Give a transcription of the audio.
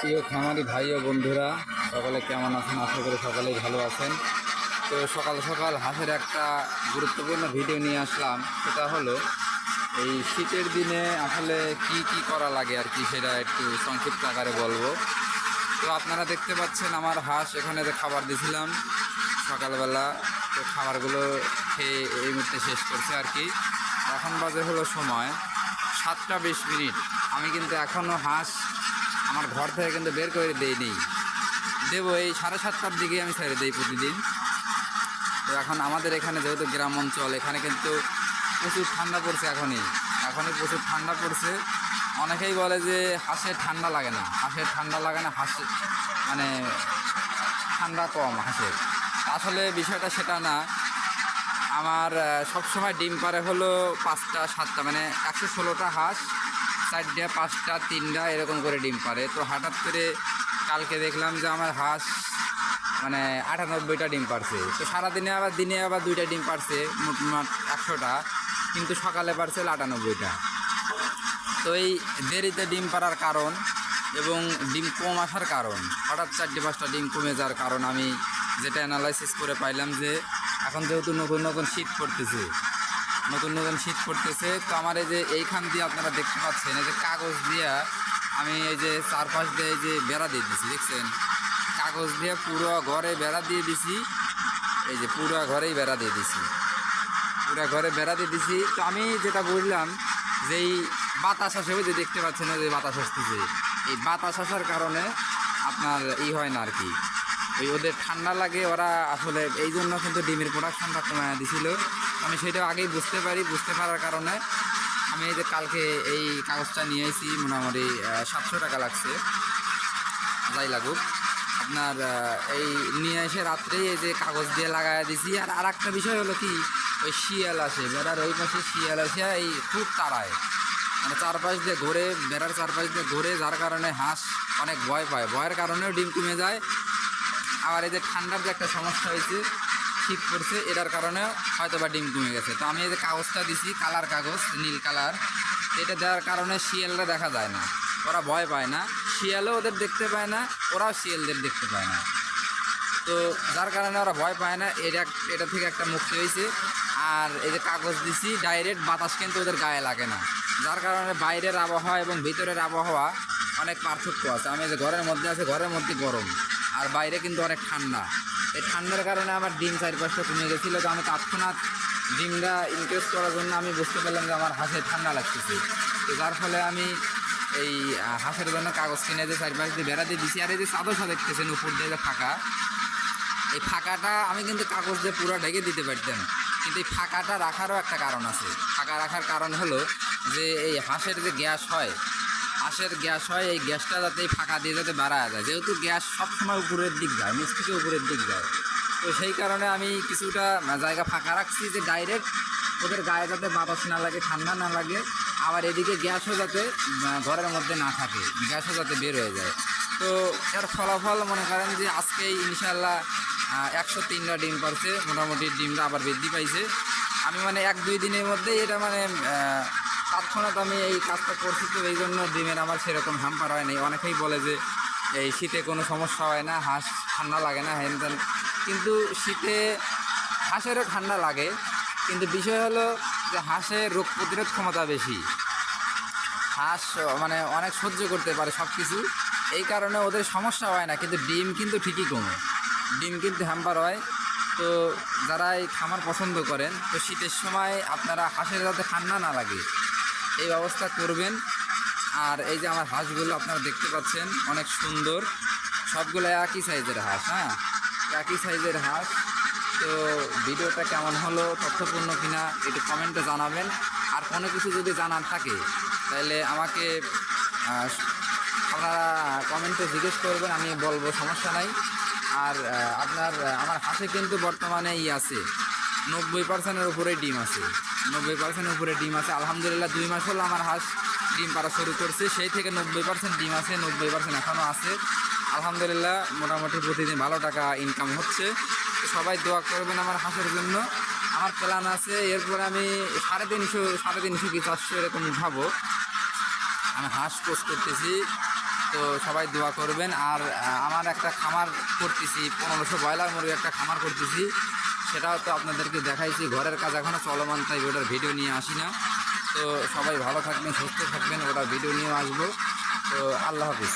প্রিয় খামারি ভাই ও বন্ধুরা, সকলে কেমন আছেন? আশা করি সকলেই ভালো আছেন। তো সকাল সকাল হাঁসের একটা গুরুত্বপূর্ণ ভিডিও নিয়ে আসলাম। সেটা হলো, এই শীতের দিনে আসলে কি কি করা লাগে আর কি, সেটা একটু সংক্ষিপ্ত আকারে বলব। তো আপনারা দেখতে পাচ্ছেন আমার হাঁস, এখানে যে খাবার দিয়েছিলাম সকালবেলা, তো খাবারগুলো খেয়ে এই মুহূর্তে শেষ করছে আর কি। এখন বাজে হলো সময় সাতটা বিশ মিনিট। আমি কিন্তু এখনও হাঁস আমার ঘর থেকে কিন্তু বের করে দেইনি দেবো এই সাড়ে সাতটার দিকে আমি ছেড়ে দিই প্রতিদিন। তো এখন আমাদের এখানে যেহেতু গ্রাম অঞ্চল, এখানে কিন্তু প্রচুর ঠান্ডা পড়ছে এখনই। এখনই প্রচুর ঠান্ডা পড়ছে। অনেকেই বলে যে হাঁসের ঠান্ডা লাগে না। হাঁসের ঠান্ডা লাগে না, হাঁসে মানে ঠান্ডা কম হাঁসের। আসলে বিষয়টা সেটা না। আমার সব সময় ডিম পারে হলো পাঁচটা, সাতটা মানে একশো ষোলোটা হাঁস। চারটা, পাঁচটা, তিনটা এরকম করে ডিম পারে তো হঠাৎ করে কালকে দেখলাম যে আমার হাঁস মানে আটানব্বইটা ডিম পারছে তো সারাদিনে আবার দিনে আবার দুইটা ডিম পারছে মোটমাট একশোটা, কিন্তু সকালে পারছে আটানব্বইটা। তো এই দেরিতে ডিম পাড়ার কারণ এবং ডিম কম আসার কারণ, হঠাৎ চারটে, পাঁচটা ডিম কমে যাওয়ার কারণ আমি যেটা অ্যানালাইসিস করে পাইলাম যে এখন যেহেতু নতুন নতুন শীত পড়তেছে নতুন নতুন শীত পড়তেছে। তো আমার এই যে এইখান দিয়ে আপনারা দেখতে পাচ্ছেন, এই যে কাগজ দিয়া আমি এই যে চারপাশ দিয়ে এই যে বেড়া দিয়ে দিছি, দেখছেন? কাগজ দিয়ে পুরো ঘরে বেড়া দিয়ে দিছি, এই যে পুরো ঘরেই বেড়া দিয়ে দিছি। পুরো ঘরে বেড়া দিয়ে দিছি। তো আমি যেটা বুঝলাম যে এই বাতাস আসে যে দেখতে পাচ্ছেন যে বাতাস আসতেছে। এই বাতাস আসার কারণে আপনার ই হয় না আর কি। ওই ওদের ঠান্ডা লাগে, ওরা আসলে এই জন্য কিন্তু ডিমের প্রোডাকশনটা কমে দিছিল। আমি সেটা আগেই বুঝতে পারি, বুঝতে পারার কারণে আমি এই যে কালকে এই কাগজটা নিয়ে এসেছি মোটামুটি সাতশো টাকা লাগছে। যাই লাগুক, আপনার এই নিয়ে এসে রাত্রেই এই যে কাগজ দিয়ে লাগাই দিছি। আর আর একটা বিষয় হলো কি, ওই শিয়াল আসে, বেড়ার ওই পাশে শিয়াল আসে, এই খুব তাড়ায়। মানে চারপাশ দিয়ে ঘুরে, বেড়ার চারপাশ দিয়ে ঘুরে, যার কারণে হাঁস অনেক ভয় পায়। ভয়ের কারণেও ডিম কমে যায় আবার এই যে ঠান্ডার যে একটা সমস্যা হয়েছে, শীত পড়ছে, এটার কারণে হয়তো বা ডিম কমে গেছে। তো আমি এই যে কাগজটা দিছি, কালার কাগজ, নীল কালার, এটা দেওয়ার কারণে শিয়ালরা দেখা যায় না। ওরা ভয় পায় না। শিয়ালও ওদের দেখতে পায় না, ওরাও শিয়ালদের দেখতে পায় না। তো যার কারণে ওরা ভয় পায় না, এটা এটা থেকে একটা মুক্তি হয়েছে। আর এই যে কাগজ দিছি, ডাইরেক্ট বাতাস কিন্তু ওদের গায়ে লাগে না। যার কারণে বাইরের আবহাওয়া এবং ভিতরের আবহাওয়া অনেক পার্থক্য আছে। আমি যে ঘরের মধ্যে আছে, ঘরের মধ্যে গরম। আর বাইরে কিন্তু অনেক ঠান্ডা। এই ঠান্ডার কারণে আমার ডিম চারপাশটা কমে গেছিল, তো আমি তৎক্ষণাৎ ডিমটা ইনক্রিজ করার জন্য আমি বুঝতে পারলাম যে আমার হাঁসের ঠান্ডা লাগতেছে। তো যার ফলে আমি এই হাঁসের জন্য কাগজ কিনে যে চারপাশ দিয়ে বেড়া দিয়ে দিছি, আর এই যে চাদরটা দেখতেছেন উপর দিয়ে যে ফাঁকা, এই ফাঁকাটা আমি কিন্তু কাগজ দিয়ে পুরো ঢেকে দিতে পারতাম। কিন্তু এই ফাঁকাটা রাখারও একটা কারণ আছে। ফাঁকা রাখার কারণ হলো যে এই হাঁসের যে গ্যাস হয় হাঁসের গ্যাস হয়, এই গ্যাসটা যাতে ফাঁকা দিয়ে যাতে বাড়া যায়। যেহেতু গ্যাস সবসময় উপরের দিক যায়, নিচ থেকে উপরের দিক যায়। তো সেই কারণে আমি কিছুটা জায়গা ফাঁকা রাখছি যে ডাইরেক্ট ওদের গায়ে যাতে বাতাস না লাগে, ঠান্ডা না লাগে। আবার এদিকে গ্যাসও যাতে ঘরের মধ্যে না থাকে, গ্যাসও যাতে বের হয়ে যায়। তো এর ফলাফল মনে করেন যে আজকেই ইনশাল্লাহ একশো তিনটা ডিম পারছে, মোটামুটি ডিমটা আবার বৃদ্ধি পাইছে। আমি মানে এক দুই দিনের মধ্যেই এটা মানে তৎক্ষণাৎ আমি এই কাজটা করছি তো, এই জন্য ডিমের আমার সেরকম হ্যাম্পার হয় নাই। অনেকেই বলে যে এই শীতে কোনো সমস্যা হয় না, হাঁস ঠান্ডা লাগে না হ্যান ত্যান কিন্তু শীতে হাঁসেরও ঠান্ডা লাগে, কিন্তু বিষয় হলো যে হাঁসের রোগ প্রতিরোধ ক্ষমতা বেশি। হাঁস মানে অনেক সহ্য করতে পারে সব কিছু এই কারণে ওদের সমস্যা হয় না, কিন্তু ডিম কিন্তু ঠিকই কমে। ডিম কিন্তু হ্যাম্পার হয়। তো যারা এই খামার পছন্দ করেন, তো শীতের সময় আপনারা হাঁসের যাতে ঠান্ডা না লাগে এই ব্যবস্থা করবেন। আর এই যে আমার হাঁসগুলো আপনারা দেখতে পাচ্ছেন, অনেক সুন্দর। সবগুলো একই সাইজের হাঁস হ্যাঁ? একই সাইজের হাঁস। তো ভিডিওটা কেমন হলো, তথ্যপূর্ণ কিনা, একটু কমেন্টে জানাবেন। আর কোনো কিছু যদি জানার থাকে, তাহলে আমাকে আপনারা কমেন্টে জিজ্ঞেস করবেন, আমি বলব সমস্যা নাই। আর আপনার, আমার হাঁসে কিন্তু বর্তমানে ই আছে নব্বই পার্সেন্টের উপরে ডিম আছে। নব্বই পার্সেন্টের উপরে ডিম আছে। আলহামদুলিল্লাহ দুই মাস হলো আমার হাঁস ডিম পাড়া শুরু করছে। সেই থেকে নব্বই পার্সেন্ট ডিম আছে, নব্বই পার্সেন্ট এখনও আছে। আলহামদুলিল্লাহ মোটামুটি প্রতিদিন ভালো টাকা ইনকাম হচ্ছে। সবাই দোয়া করবেন আমার হাঁসের জন্য। আমার প্ল্যান আছে, এরপরে আমি সাড়ে তিনশো সাড়ে তিনশো কি চারশো এরকম উঠাবো। আমি হাঁস পোস্ট করতেছি, তো সবাই দোয়া করবেন। আর আমার একটা খামার করতেছি, পনেরোশো ব্রয়লার মুরগি একটা খামার করতেছি। সেটাও তো আপনাদেরকে দেখাইছি। ঘরের কাজ এখনও চলমান, তাই ওটার ভিডিও নিয়ে আসি না। তো সবাই ভালো থাকবেন, সুস্থ থাকবেন ওটা ভিডিও নিয়ে আসব। তো আল্লাহ হাফিজ।